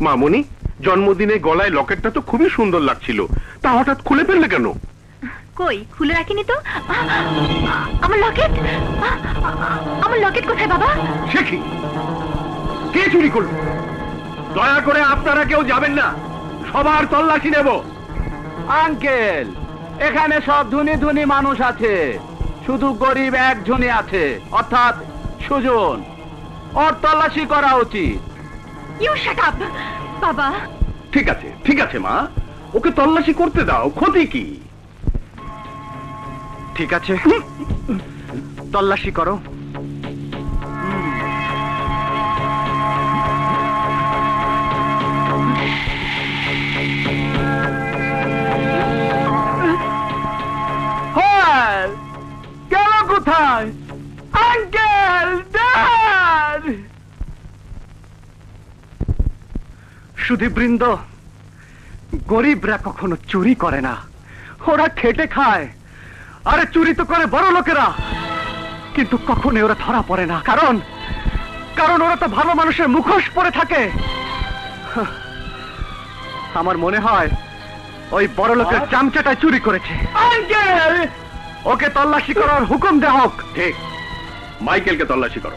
মামনি জন্মদিনে গলায় লকেটটা তো খুবই সুন্দর লাগছিল। তা হঠাৎ খুলে ফেললে কেন? কই খুলে রাখিনি তো? আমার লকেট? আমার লকেট কোথায় বাবা? সে কি? কে চুরি করল? দয়া করে আপনারা কেউ যাবেন না। সবার তল্লাশি নেব। আঙ্কেল এখানে সব ধনী ধনী মানুষ আছে। শুধু গরিব একজনই আছে। অর্থাৎ সুজন। ওর তল্লাশি করা উচিত। ইউ শাট আপ বাবা ঠিক আছে ঠিক আছে মা। ওকে তল্লাশি করতে দাও ক্ষতি কি? ঠিক আছে। তল্লাশি করো। সুধীবৃন্দ গরিবরা কখনো চুরি করে না। ওরা খেটে খায় আরে চুরি তো করে বড় লোকেরা। কিন্তু কখনো ওরা ধরা পড়ে না। কারণ কারণ ওরা তো ভালো মানুষের মুখোশ পরে থাকে। আমার মনে হয় ওই বড় লোকের চামচাটা চুরি করেছে। ওকে তল্লাশি করার হুকুম দেওয়া হোক। ঠিক মাইকেলকে তল্লাশি করো।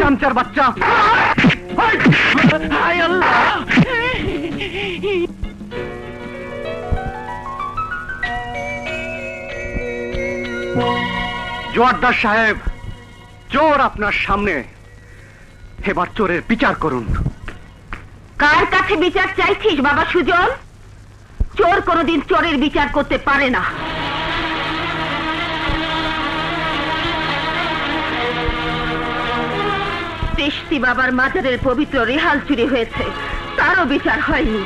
চামচার বাচ্চা। জোয়ারদার সাহেব, চোর আপনার সামনে। এবার চোরের বিচার করুন। কার কাছে বিচার চাইছিস, বাবা সুজন? চোর কোনোদিন চোরের বিচার করতে পারে না। তেষ্টি বাবার মাজারের পবিত্র রেহাল চুরি হয়েছে। তারও বিচার হয়নি।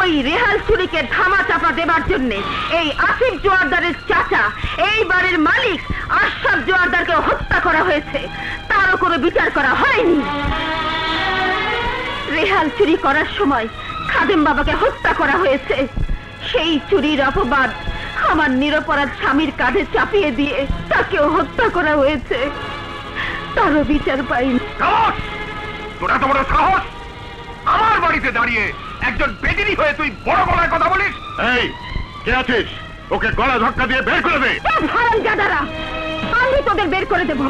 ওই রেহাল চুরিকে ধামা চাপা দেবার জন্য এই আসিফ জোয়ারদারের চাচা, এই বাড়ির মালিক আশরাফ জোয়ারদারকে হত্যা করা হয়েছে। তারও কোনো বিচার করা হয়নি। রেহাল চুরি করার সময় খাদেম বাবাকে হত্যা করা হয়েছে। সেই চুরির অপবাদ আমার নিরপরাধ স্বামীর কাঁধে চাপিয়ে দিয়ে তাকেও হত্যা করা হয়েছে। তারও বিচার পাইনি। সাহস! তোরা তো বড় সাহস! আমার বাড়িতে দাঁড়িয়ে একজন বেদিনী হয়ে তুই বড় গলায় কথা বলিস? এই কে আছিস? ওকে গলা ধাক্কা দিয়ে বের করে দে। হারাম জাদারা আমি তোদের বের করে দেব।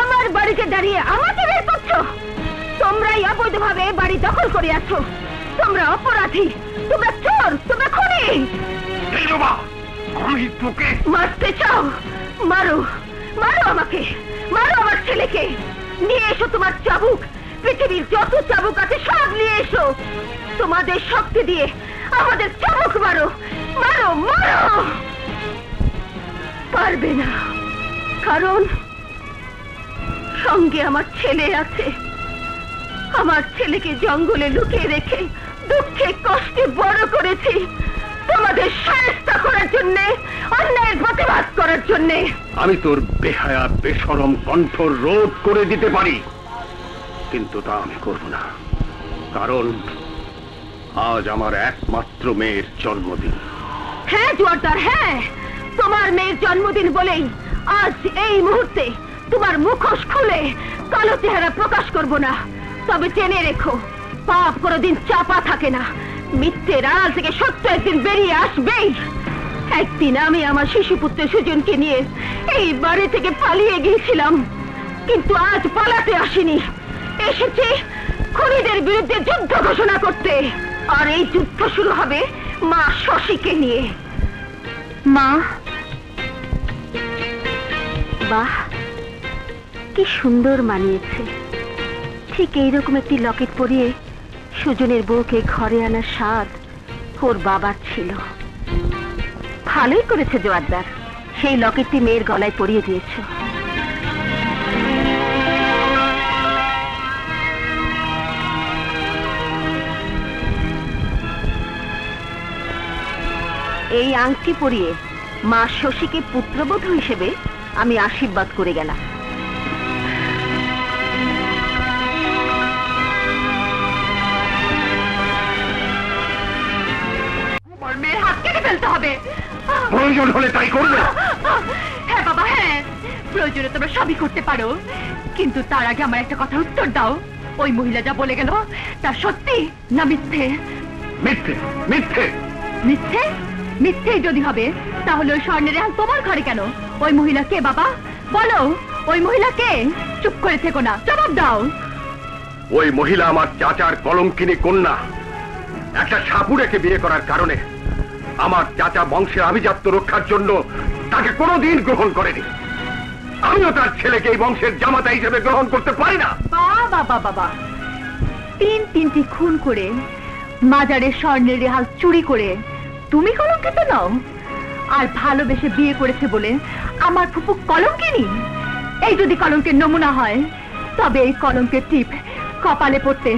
আমার বাড়িতে দাঁড়িয়ে আমাকে বের করছ? তোমরাই অবৈধভাবে বাড়ি দখল করে আছো। তোমরা অপরাধী তোমরা চোর তোমরা খুনি। আমি তোকে মারতে চাও? মারো মারো আমাকে মারো আমার ছেলেকে নিয়ে এসো তোমার চাবুক। পৃথিবীর যত চাবুক আছে সব নিয়ে এসো। তোমাদের শক্তি দিয়ে আমাদের চাবুক মারো মারো মারো। পারবে না, কারণ সঙ্গে আমার ছেলে আছে। আমার ছেলেকে জঙ্গলে লুকিয়ে রেখে দুঃখে কষ্টে বড় করেছি। তোমাদের সায়স্তা করার জন্য অন্যায়ের প্রতিবাদ করার জন্য। আমি তোর বেহায়া বেসরম কণ্ঠ রোধ করে দিতে পারি কিন্তু তা আমি করব না কারণ আজ আমার একমাত্র মেয়ের জন্মদিন। হ্যাঁ জোয়ারদার হ্যাঁ তোমার মেয়ের জন্মদিন বলেই আজ এই মুহূর্তে তোমার মুখোশ খুলে কালো চেহারা প্রকাশ করব না। তবে জেনে রেখো পাপ কোনোদিন চাপা থাকে না। মিথ্যের আড়াল থেকে সত্য একদিন বেরিয়ে আসবেই। একদিন আমি আমার শিশুপুত্র সুজনকে নিয়ে এই বাড়ি থেকে পালিয়ে গিয়েছিলাম। কিন্তু আজ পালাতে আসিনি। এসেছি খুনিদের বিরুদ্ধে যুদ্ধ ঘোষণা করতে। আর এই যুদ্ধ শুরু হবে মা শশীকে নিয়ে। মা? বাহ, কি সুন্দর মানিয়েছে। ঠিক এইরকম একটি লকেট পরিয়ে সুজনের বউকে ঘরে আনার স্বাদ ওর বাবার ছিল। ভালোই করেছে জোয়ারদার। সেই লকেটটি মেয়ের গলায় পরিয়ে দিয়েছে। এই আংটি পরিয়ে মা শশীকে পুত্রবধূ হিসেবে আমি আশীর্বাদ করে গেলাম। ফেলতে হবে। প্রয়োজন হলে তাই করব। হ্যাঁ বাবা হ্যাঁ। প্রয়োজনে তোমরা সবই করতে পারো। কিন্তু তার আগে আমার একটা কথা উত্তর দাও। ওই মহিলা যা বলে গেল তা সত্যি না মিথ্যে? মিথ্যে মিথ্যে। মিথ্যে? মিথ্যেই যদি হবে তাহলে ওই স্বর্ণের হাল তোমার ঘরে কেন? ওই মহিলা কে বাবা? বলো ওই মহিলা কে? চুপ করে থেকো না জবাব দাও। ওই মহিলা আমার চাচার কলঙ্কিনী কন্যা। একটা সাপুড়েকে বিয়ে করার কারণে আমার চাচা বংশের আভিজাত্য রক্ষার জন্য তাকে কোনোদিন গ্রহণ করেনি। আমিও তার ছেলেকে এই বংশের জামাতা হিসেবে গ্রহণ করতে পারি না। বাবা বাবা বাবা তিন তিনটি খুন করে মাজারের স্বর্ণের রেহাল চুরি করে তুমি কলঙ্কিত নও। আর ভালোবেসে বিয়ে করেছে বলে আমার ফুপু কলঙ্কিনি? এই যদি কলঙ্কের নমুনা হয় তবে এই কলঙ্কের টিপ কপালে পড়তে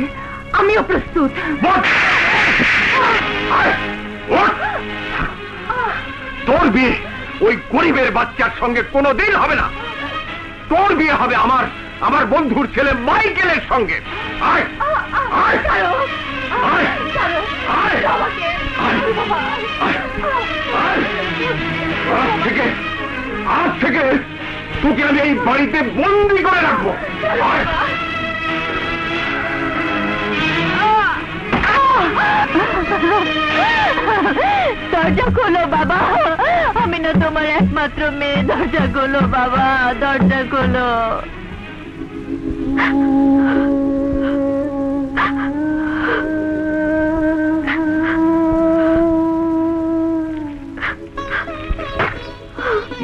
আমিও প্রস্তুত। বল! তোর বিয়ে ওই গরিবের বাচ্চার সঙ্গে কোনো দিন হবে না তোর বিয়ে হবে আমার আমার বন্ধুর ছেলে মাইকেলের সঙ্গে! আজ থেকে আজ থেকে তোকে আমি এই বাড়িতে বন্দি করে রাখব! দরজা খোলো বাবা আমি না তোমার একমাত্র মেয়ে। দরজা খোলো বাবা দরজা খোলো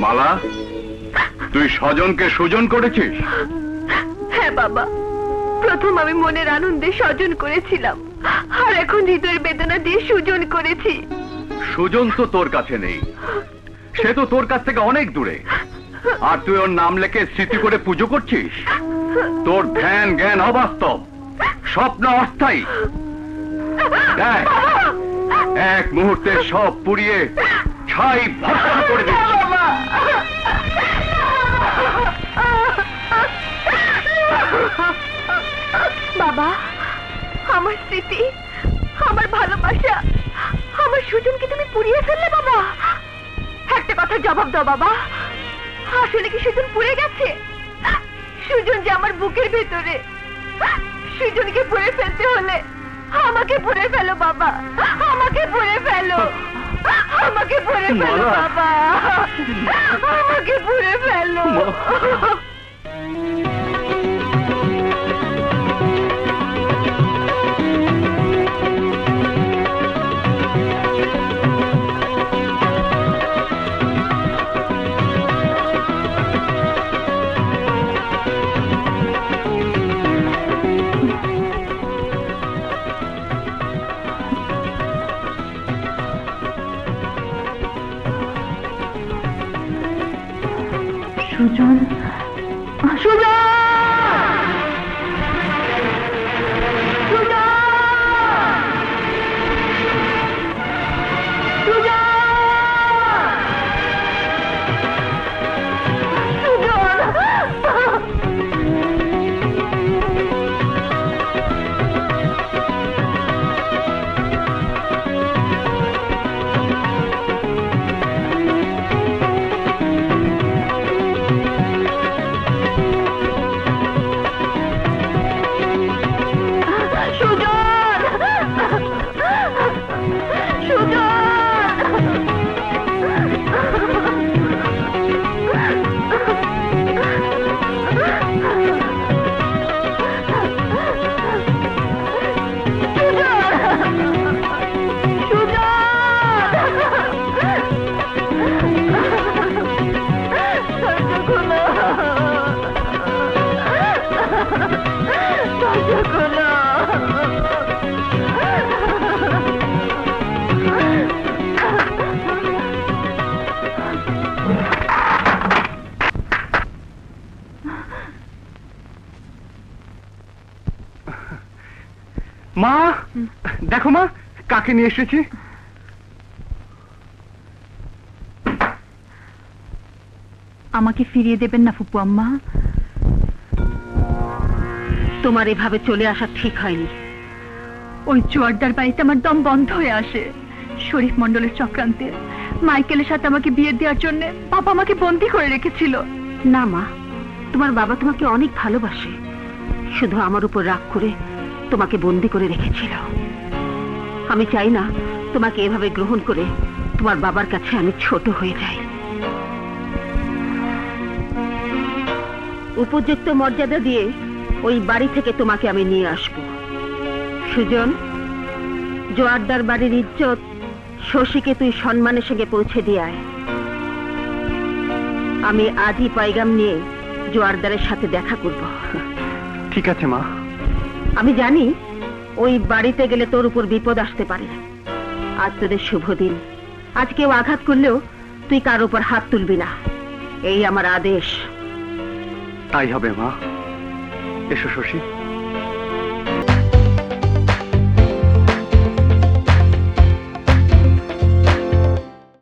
মালা তুই স্বজনকে সুজন করেছিস? হ্যাঁ বাবা। প্রথম আমি মনের আনন্দে স্বজন করেছিলাম। আর এখন হৃদয়ের বেদনা দিয়ে সুজন করেছি। সুজন তো তোর কাছে নেই। সে তো তোর কাছ থেকে অনেক দূরে। আর তুই ওর নাম লেখে স্মৃতি করে পুজো করছিস? তোর ধ্যান, জ্ঞান অবাস্তব। স্বপ্ন অস্থায়ী। দেখ, এক মুহূর্তে সব পুড়িয়ে ছাই ভস্ম করে দিচ্ছি। বাবা, আমার স্মৃতি, আমার ভালোবাসা, আমার সুজনকে তুমি পুড়িয়ে ফেললে বাবা। একটা কথা জবাব দাও বাবা। আসলে কি সুজন পুড়ে গেছে? সুজন যে আমার বুকের ভেতরে। সুজনকে পুড়ে ফেলতে হলে আমাকে পুড়ে ফেলো বাবা। আমাকে পুড়ে ফেলো। আমাকে পুড়ে ফেলো বাবা। আমাকে পুড়ে ফেলো। সুজন সুজন! মা দেখো মা কাকে নিয়ে এসেছি? আমাকে ফিরিয়ে দেবেন না ফুপু আম্মা। তোমার এভাবে চলে আসা ঠিক হয়নি। ওই জোয়ারদার বাড়িতে আমার দম বন্ধ হয়ে আসে। শরীফ মন্ডলের চক্রান্তে। মাইকেলের সাথে আমাকে বিয়ে দেওয়ার জন্য বাবা আমাকে বন্দি করে রেখেছিল। না মা তোমার বাবা তোমাকে অনেক ভালোবাসে। শুধু আমার উপর রাগ করে তোমাকে বন্দি করে রেখেছিল। আমি চাই না তোমাকে এভাবে গ্রহণ করে তোমার বাবার কাছে আমি ছোট হয়ে যাই। উপযুক্ত মর্যাদা দিয়ে ওই বাড়ি থেকে তোমাকে আমি নিয়ে আসব। সুজন, জোয়ারদার বাড়ির ইজ্জত শশীকে তুই সম্মানের সঙ্গে পৌঁছে দিয়ে আয়। আমি আজই পাইগাম নিয়ে জোয়ারদারের সাথে দেখা করব। ঠিক আছে, মা। আমি জানি ওই বাড়িতে গেলে তোর উপর বিপদ আসতে পারে। আজ তোদের শুভ দিন। আজ কেউ আঘাত করলেও তুই কার উপর হাত তুলবি না। এই আমার আদেশ। তাই হবে মা। এসো শশী।